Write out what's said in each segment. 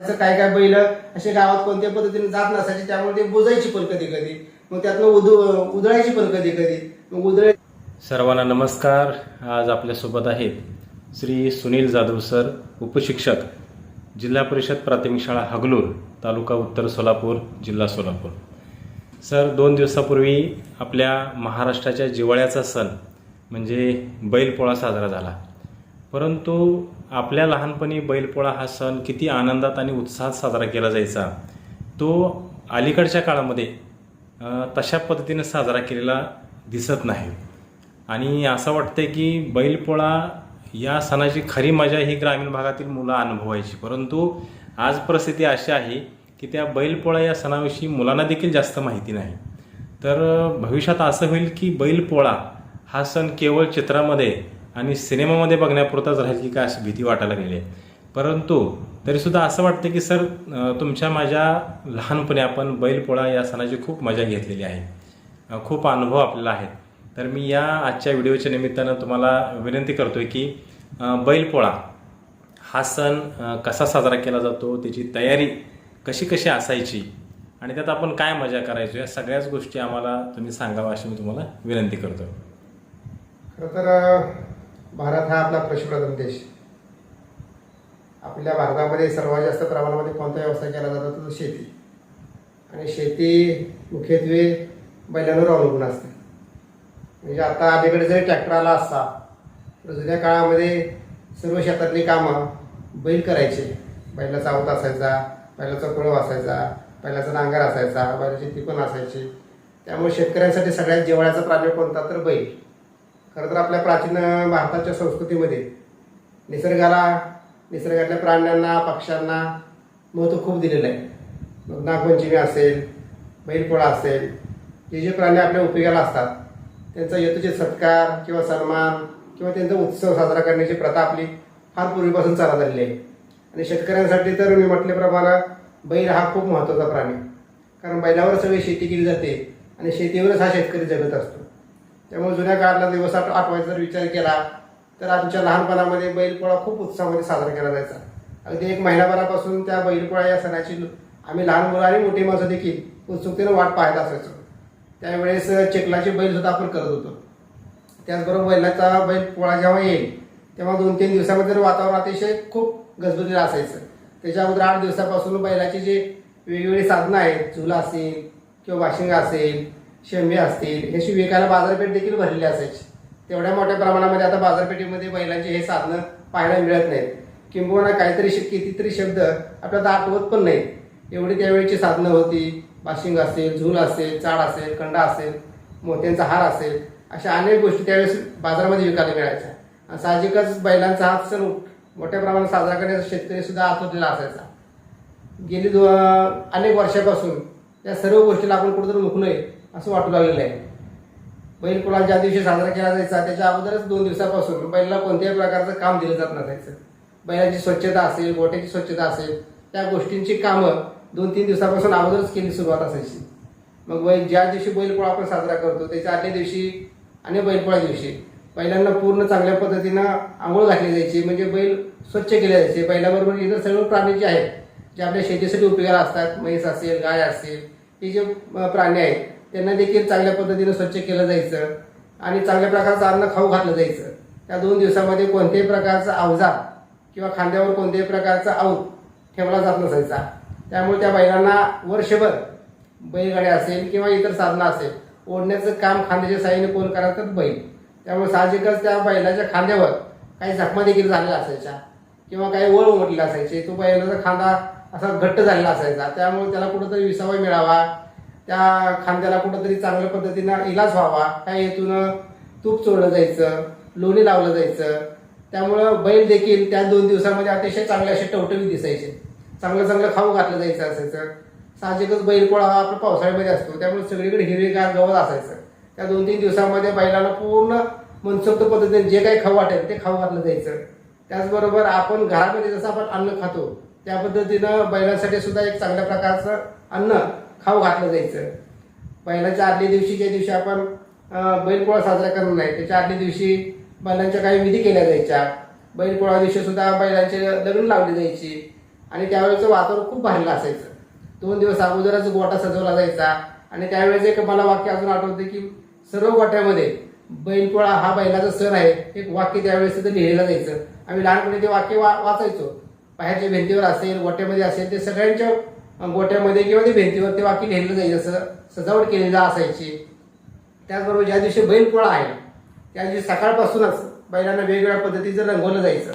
त्याचं काय काय बैल असे गावात कोणत्या पद्धतीने जात नसायचे त्यामुळे ते बुजायची पण कधी कधी. मग त्यातनं उद उधळायची पण कधी कधी. मग उधळ सर्वांना नमस्कार. आज आपल्यासोबत आहेत श्री सुनील जाधव सर उपशिक्षक जिल्हा परिषद प्राथमिक शाळा हगलूर तालुका उत्तर सोलापूर जिल्हा सोलापूर. सर दोन दिवसापूर्वी आपल्या महाराष्ट्राच्या जिवाळ्याचा सण म्हणजे बैलपोळा साजरा झाला. परंतु आपल्या लहानपणी बैलपोळा हा सण किती आनंदात आणि उत्साहात साजरा केला जायचा. तो अलीकडच्या काळामध्ये तशा पद्धतीने साजरा केलेला दिसत नाही. आणि असं वाटतं की बैलपोळा या सणाची खरी मजा ही ग्रामीण भागातील मुलं अनुभवायची. परंतु आज परिस्थिती अशी आहे की त्या बैलपोळा या सणाविषयी मुलांना देखील जास्त माहिती नाही. तर भविष्यात असं होईल की बैलपोळा हा सण केवळ चित्रामध्ये आणि सिनेमामध्ये बघण्यापुरताच राहील की काय अशी भीती वाटायला गेली आहे. परंतु तरीसुद्धा असं वाटतं की सर तुमच्या माझ्या लहानपणी आपण बैलपोळा या सणाची खूप मजा घेतलेली आहे. खूप अनुभव आपल्याला आहेत तर मी या आजच्या व्हिडिओच्या निमित्तानं तुम्हाला विनंती करतोय की बैलपोळा हा सण कसा साजरा केला जातो त्याची तयारी कशी कशी असायची आणि त्यात आपण काय मजा करायचो या सगळ्याच गोष्टी आम्हाला तुम्ही सांगावा अशी मी तुम्हाला विनंती करतो खरं तर भारत हा आपला कृषीप्रधान देश. आपल्या भारतामध्ये सर्वात जास्त प्रमाणामध्ये कोणता व्यवसाय केला जातो? तो शेती. आणि शेती मुख्यत्वे बैलांवर अवलंबून असते. म्हणजे आता अलीकडे जरी ट्रॅक्टर आला असता तर जुन्या काळामध्ये सर्व शेतातली कामं बैल करायचे. बैलाचा आवत असायचा बैलाचा कुळव असायचा बैलाचा नांगर असायचा बैलाची ती पण असायची. त्यामुळे शेतकऱ्यांसाठी सगळ्यात जिव्हाळ्याचा प्राणी कोणता? तर बैल. खरं तर आपल्या प्राचीन भारताच्या संस्कृतीमध्ये निसर्गाला निसर्गातल्या प्राण्यांना पक्ष्यांना महत्त्व खूप दिलेलं आहे. मग नागपंचमी असेल बैलपोळा असेल हे जे प्राणी आपल्या उपयोगाला असतात त्यांचा यथोचित सत्कार किंवा सन्मान किंवा त्यांचा उत्सव साजरा करण्याची प्रथा आपली फार पूर्वीपासून चालत आलेली आहे. आणि शेतकऱ्यांसाठी तर मी म्हटल्याप्रमाणे बैल हा खूप महत्त्वाचा प्राणी कारण बैलावर सगळी शेती केली जाते आणि शेतीवरच हा शेतकरी जगत असतो. त्यामुळे जुन्या काळातला दिवस आठ आठवायचा जर विचार केला तर आमच्या लहानपणामध्ये बैलपोळा खूप उत्साहामध्ये साजरा केला जायचा. अगदी एक महिनाभरापासून त्या बैलपोळा या सणाची आम्ही लहान मुलं आणि मोठी माणसं देखील उत्सुकतेनं वाट पाहत असायचो. त्यावेळेस चिखलाचे बैलसुद्धा आपण करत होतो. त्याचबरोबर बैलाचा बैल पोळा जेव्हा येईल तेव्हा दोन तीन दिवसामध्ये वातावरण अतिशय खूप गजबजलेलं असायचं. त्याच्या अगोदर आठ दिवसापासून बैलाची जे वेगवेगळी साधनं आहेत झुला असेल किंवा वाशिंग असेल शेंबे असतील हे विकायला बाजारपेठ देखील भरलेली असायची. तेवढ्या मोठ्या प्रमाणामध्ये आता बाजारपेठेमध्ये बैलांची हे साधनं पाहायला मिळत नाहीत. किंबहुना काहीतरी श- कितीतरी शब्द आपल्याला आठवत पण नाहीत. एवढी त्यावेळीची साधनं होती. बाशिंग असेल झूल असेल चाड असेल कंडा असेल मोत्यांचा हार असेल अशा अनेक गोष्टी त्यावेळेस बाजारामध्ये विकायला मिळायच्या. आणि साहजिकच बैलांचा हा सण मोठ्या प्रमाणात साजरा करण्याचा शेतकरी सुद्धा आतुरलेला असायचा. गेली दो अनेक वर्षापासून या सर्व गोष्टीला आपण कुठेतरी मुकलोय असं वाटू लागलेलं आहे. बैलपोळा ज्या दिवशी साजरा केला जायचा त्याच्या अगोदरच दोन दिवसापासून बैलाला कोणत्याही प्रकारचं काम दिलं जात नसायचं. बैलाची स्वच्छता असेल गोट्याची स्वच्छता असेल त्या गोष्टींची कामं दोन तीन दिवसापासून अगोदरच केली सुरुवात असायची. मग बैल ज्या दिवशी बैलपोळा आपण साजरा करतो त्याच्या आदल्या दिवशी आणि बैलपोळा दिवशी बैलांना पूर्ण चांगल्या पद्धतीनं आंघोळ घातली जायची. म्हणजे बैल स्वच्छ केले जायचे. बैलाबरोबर इतर सर्व प्राणी जे आहेत जे आपल्या शेतीसाठी उपयोगाला असतात म्हैस असेल गाय असेल हे जे प्राणी आहेत त्यांना देखील चांगल्या पद्धतीनं स्वच्छ केलं जायचं आणि चांगल्या प्रकारचं अन्न खाऊ घातलं जायचं. त्या दोन दिवसामध्ये कोणत्याही प्रकारचा अवजार किंवा खांद्यावर कोणत्याही प्रकारचा आऊत ठेवला जात नसायचा. त्यामुळे त्या बैलांना वर्षभर बैलगाड्या असेल किंवा इतर साधनं असेल ओढण्याचं काम खांद्याच्या साह्याने कोण करत तर बैल. त्यामुळे साहजिकच त्या बैलाच्या खांद्यावर काही जखमा देखील झालेल्या असायच्या किंवा काही वळ उमटलेला असायचे. तो बैलाचा खांदा असा घट्ट झालेला असायचा. त्यामुळे त्याला कुठंतरी विसावा मिळावा. त्या खांद्याला कुठंतरी चांगल्या पद्धतीनं इलाज व्हावा त्या हेतून तूप चोळलं जायचं लोणी लावलं जायचं. त्यामुळं बैल देखील त्या दोन दिवसामध्ये अतिशय चांगले असे टवटवी दिसायचे. चांगलं चांगलं खाऊ घातलं जायचं असायचं. साहजिकच बैलपोळा हा आपला पावसाळ्यामध्ये असतो त्यामुळे सगळीकडे हिरवेगार गवत असायचं. त्या दोन तीन दिवसामध्ये बैलाला पूर्ण मनसोक्त पद्धतीने जे काही खाऊ वाटेल ते खाऊ घातलं जायचं. त्याचबरोबर आपण घरामध्ये जसं आपण अन्न खातो त्या पद्धतीनं बैलांसाठी सुद्धा एक चांगल्या प्रकारचं अन्न खाऊ घातलं जायचं. बैलाच्या आदल्या दिवशी ज्या दिवशी आपण बैलपोळा साजरा करणार नाही त्याच्या आदल्या दिवशी बैलांच्या काही विधी केल्या जायच्या. बैलपोळा दिवशी सुद्धा बैलांचे लग्न लावली जायची आणि त्यावेळेचं वातावरण खूप भारीला असायचं. दोन दिवस अगोदरच गोटा सजवला जायचा आणि त्यावेळेस एक मला वाक्य अजून आठवते की सर्व गोट्यामध्ये बैलपोळा हा बैलाचा सण आहे एक वाक्य त्यावेळेस तिथं लिहिलेलं जायचं. आम्ही लहानपणी ते वाक्य वा वाचायचो. बाहेरच्या भिंतीवर असेल गोट्यामध्ये असेल ते सगळ्यांच्या गोट्यामध्ये किंवा ते भिंतीवर ते वाक्य लिहिलं जायचं असं सजावट केलेली असायची. त्याचबरोबर ज्या दिवशी बैलपोळा आहे त्या दिवशी सकाळपासूनच बैलांना वेगवेगळ्या पद्धतीचं रंगवलं जायचं.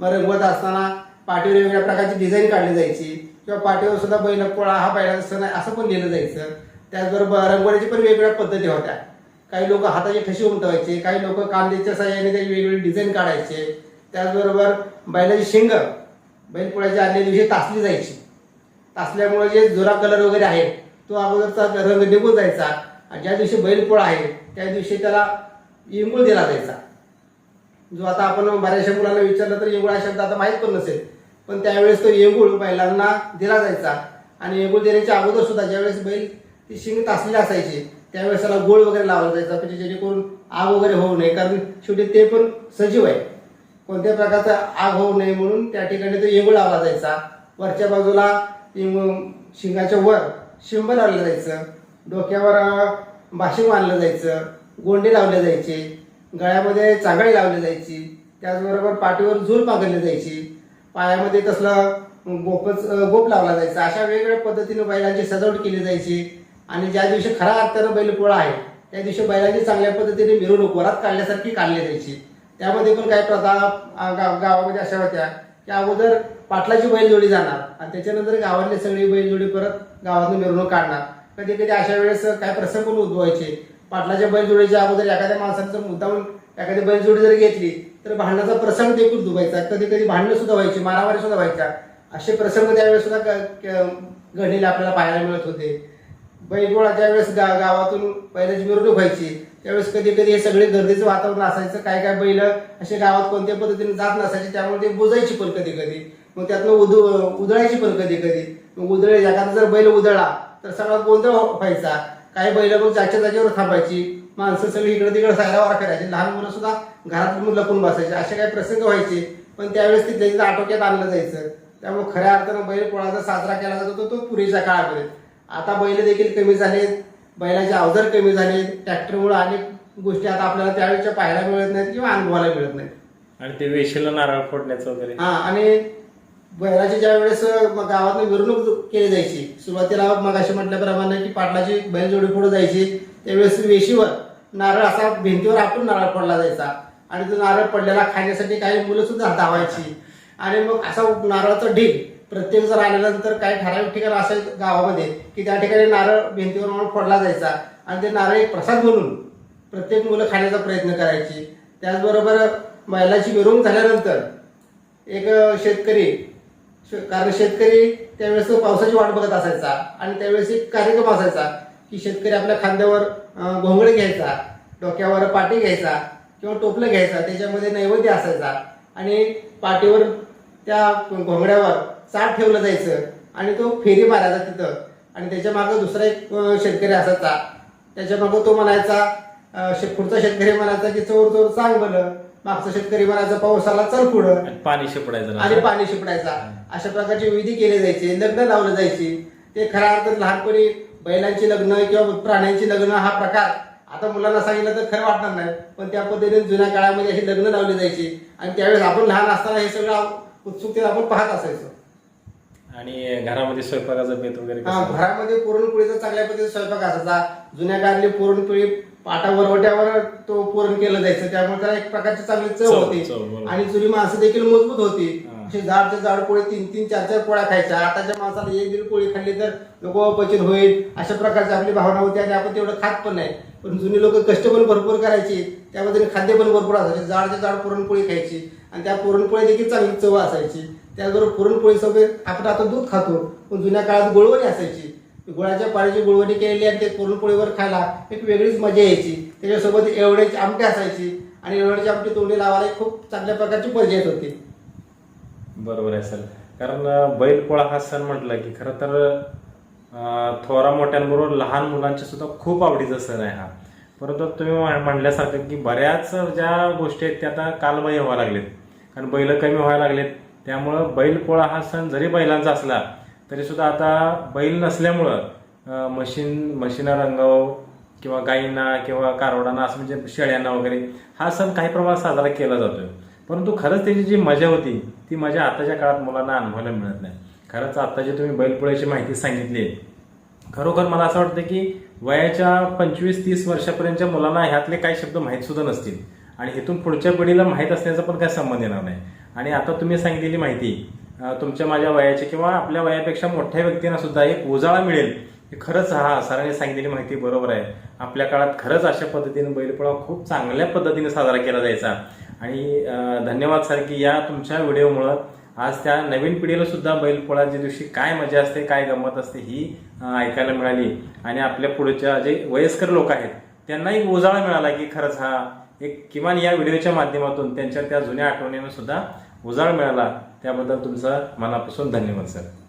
मग रंगवत असताना पाठीवर वेगवेगळ्या प्रकारची डिझाईन काढली जायची किंवा पाठीवर सुद्धा बैलपोळा हा बैलाचा सण आहे असं पण लिहिलं जायचं. त्याचबरोबर रंगवण्याची पण वेगवेगळ्या पद्धती होत्या. काही लोक हाताचे ठसे उमटवायचे काही लोक कांद्याच्या साह्याने त्याची वेगवेगळी डिझाईन काढायचे. त्याचबरोबर बैलाची शिंग बैलपोळ्याच्या आदल्या दिवशी तासली जायची. असल्यामुळे जे जुरा कलर वगैरे आहे तो अगोदरचा रंग निघून जायचा. आणि ज्या दिवशी बैलपोळ आहे त्या दिवशी त्याला इंगुळ दिला जायचा. जो आता आपण बऱ्याचशा मुलांना विचारलं तर येंगुळ हा शब्द आता माहीत पण नसेल. पण त्यावेळेस तो येंगुळ बैलांना दिला जायचा. आणि येंगुळ देण्याच्या अगोदर सुद्धा ज्यावेळेस बैल ती शिंग तासली असायची त्यावेळेस त्याला गोळ वगैरे लावला जायचा म्हणजे जेणेकरून आग वगैरे होऊ नये. कारण शेवटी ते पण सजीव आहे. कोणत्या प्रकारचा आग होऊ नये म्हणून त्या ठिकाणी तो येंगुळ लावला जायचा. वरच्या बाजूला शिंगाच्या वर शिंब लावलं जायचं. डोक्यावर अं, बाशिंग बांधलं जायचं. गोंडे लावले जायचे. गळ्यामध्ये चांगळी लावली जायची. त्याचबरोबर पाठीवर झूल पांघरली जायची. पायामध्ये तसलं गोपच गोप लावला जायचा. अशा वेगवेगळ्या पद्धतीने बैलांची सजावट केली जायची. आणि ज्या दिवशी खऱ्या अर्थानं बैलपोळा आहे त्या दिवशी बैलांची चांगल्या पद्धतीने मिरवणूक वरात काढल्यासारखी काढली जायची. त्यामध्ये पण काही प्रथा गावामध्ये अशा होत्या. की अगोदर पाटलाची बैलजोडी जाणार आणि त्याच्यानंतर गावातली सगळी बैलजोडी परत गावातून मिरवणूक काढणार. कधी कधी अशा वेळेस काय प्रसंग पण उद्भवायचे. पाटलाच्या बैलजोडीच्या अगोदर एखाद्या माणसाचं मुद्दामून एखादी बैलजोडी जर घेतली तर भांडणाचा प्रसंग देखील दुबायचा कधी कधी भांडणं सुद्धा व्हायची मारामारी सुद्धा व्हायच्या. असे प्रसंग त्यावेळेस सुद्धा क- घडलेले आपल्याला पाहायला मिळत होते. बैलगोळा ज्यावेळेस गा गावातून बैलाची मिरवणूक व्हायची त्यावेळेस कधी कधी हे सगळे गर्दीचं वातावरण असायचं. काय काय बैल असे गावात कोणत्या पद्धतीने जात नसायचे त्यामुळे ते बुजायची पण कधी कधी. मग त्यातनं उद उधळायची पण कधी कधी. मग उधळे एखादा जर बैल उधळला तर सगळा गोंधळ व्हायचा. काही बैल मग जागच्या जागेवर थांबायची. माणसं सगळी इकडे तिकडे सायरावार करायची. लहान मुलं सुद्धा घरात लपून बसायचे. असे काही प्रसंग व्हायचे. पण त्यावेळेस तिथल्या तिथं आटोक्यात आणलं जायचं. त्यामुळे खऱ्या अर्थानं बैल पोळा साजरा केला जात होता तो पुरेच्या काळामध्ये आता बैल देखील कमी झालेत. बैलाचे अवजार कमी झाले ट्रॅक्टरमुळे अनेक गोष्टी आता आपल्याला त्यावेळेच्या पाहायला मिळत नाहीत किंवा अनुभवायला मिळत नाहीत. आणि ते वेशीला नारळ फोडण्याचं वगैरे. हा आणि बैलाची ज्या वेळेस गावात मिरवणूक केली जायची सुरुवातीला मगाशी म्हटल्याप्रमाणे की पाटलाची बैलजोडी पुढे जायची त्यावेळेस वेशीवर नारळ असा भिंतीवर आपण नारळ पडला जायचा. आणि तो नारळ पडलेला खाण्यासाठी काही मुलं सुद्धा धावायची. आणि मग असा नारळाचा ढीग प्रत्येक जर आल्यानंतर काही ठराविक ठिकाण असेल गावामध्ये की त्या ठिकाणी नारळ भिंतीवर म्हणून पडला जायचा. आणि ते नारळ एक प्रसाद म्हणून प्रत्येक मुलं खाण्याचा प्रयत्न करायची. त्याचबरोबर महिलाची मिरवणूक झाल्यानंतर एक शेतकरी कारण शेतकरी त्यावेळेस तो पावसाची वाट बघत असायचा आणि त्यावेळेस एक कार्यक्रम असायचा की शेतकरी आपल्या खांद्यावर अं, घोंगडे घ्यायचा डोक्यावर पाटी घ्यायचा किंवा टोपलं घ्यायचा त्याच्यामध्ये नैवेद्य असायचा आणि पाटीवर त्या घोंगड्यावर चाट ठेवलं जायचं आणि तो फेरी मारायचा तिथं. आणि त्याच्या मागं दुसरा एक शेतकरी असायचा. त्याच्या मागं तो म्हणायचा शे- पुढचा शेतकरी म्हणायचा की चोर चोर चांग भलं मागचा शेतकरी म्हणायचा पावसाला चल पुढं. पाणी शिपडायचं आणि पाणी शिपडायचा. अशा प्रकारचे विधी केले जायचे लग्न लावलं जायची. ते खऱ्या अर्थात लहानपणी बैलांची लग्न किंवा प्राण्यांची लग्न हा प्रकार. आता मुलांना सांगितलं तर खरं वाटणार नाही पण त्या पद्धतीने जुन्या काळामध्ये अशी लग्न लावली जायची. आणि त्यावेळेस आपण लहान असताना हे सगळं उत्सुकतेने आपण पाहत असायचो. आणि घरामध्ये स्वयंपाकाचं बेत वगैरे हा? घरामध्ये पुरणपोळीचा चांगल्या पद्धतीने स्वयंपाक असायचा. जुन्या काळातली पुरणपोळी पाटा वरवट्यावर तो पुरण केलं जायचं. त्यामुळे त्याला एक प्रकारची चांगली चव चव- होती. बरोबर. आणि जुनी माणसं देखील मजबूत होती. हा. अशी जाडचे जाड पोळी तीन तीन चार चार पोळ्या खायच्या. आताच्या माणसाला एक दीड पोळी खाल्ली तर लोक अपचित होईल. अशा प्रकारची आपली भावना होती आणि आपण तेवढं खात पण नाही. पण जुनी लोक कष्ट पण भरपूर करायची. त्यामध्ये खाद्य पण भरपूर असायचे. जाडचे जाड पुरणपोळी खायची. आणि त्या पुरणपोळी देखील चांगली चव असायची. त्याचबरोबर पुरणपोळी सोबत आपण आता दूध खातो. पण जुन्या काळात गुळवणी असायची. गुळाच्या पाण्याची गुळवणी केलेली आणि ते पुरणपोळीवर खायला एक वेगळीच मजा यायची. त्याच्यासोबत एवढ्याची आमटी असायची आणि एवढ्याची आमटी तोंडी लावायला खूप चांगल्या प्रकारची मजा येत होती. बरोबर आहे सर. कारण बैलपोळा हा सण म्हटलं की खरं तर थोरा मोठ्यांबरोबर लहान मुलांच्या सुद्धा खूप आवडीचा सण आहे हा. परंतु तुम्ही म्हणल्यासारखं की बऱ्याच ज्या गोष्टी आहेत त्या आता कालबाह्य व्हायला लागलेत. कारण बैल कमी व्हायला लागलेत. त्यामुळं बैलपोळा हा सण जरी बैलांचा असला तरी सुद्धा आता बैल नसल्यामुळं मशीन मशीना रंगाव किंवा गायींना किंवा कारवडांना असं म्हणजे शेळ्यांना वगैरे हा सण काही प्रमाणात साजरा केला जातोय. परंतु खरंच त्याची जी मजा होती ती मजा आताच्या काळात मुलांना अनुभवायला मिळत नाही. खरंच आता तुम्ही बैलपोळ्याची माहिती सांगितली खरोखर मला असं वाटतं की वयाच्या पंचवीस तीस वर्षापर्यंतच्या मुलांना ह्यातले काही शब्द माहीत सुद्धा नसतील. आणि इथून पुढच्या पिढीला माहीत असण्याचा पण काही संबंध येणार नाही. आणि आता तुम्ही सांगितलेली माहिती तुमच्या माझ्या वयाचे किंवा आपल्या वयापेक्षा मोठ्या व्यक्तींना सुद्धा एक उजाळा मिळेल. हे खरंच हा सरांनी सांगितलेली माहिती बरोबर आहे. आपल्या काळात खरंच अशा पद्धतीने बैलपोळा खूप चांगल्या पद्धतीने साजरा केला जायचा. आणि धन्यवाद सर की या तुमच्या व्हिडिओमुळं आज त्या नवीन पिढीला सुद्धा बैलपोळाच्या दिवशी काय मजा असते काय गंमत असते ही ऐकायला मिळाली. आणि आपल्या पुढच्या जे वयस्कर लोक आहेत त्यांना एक उजाळा मिळाला की खरंच हा एक किमान या व्हिडिओच्या माध्यमातून त्यांच्या त्या जुन्या आठवणींना सुद्धा उजाळा मिळाला. त्याबद्दल तुमचा मनापासून धन्यवाद सर.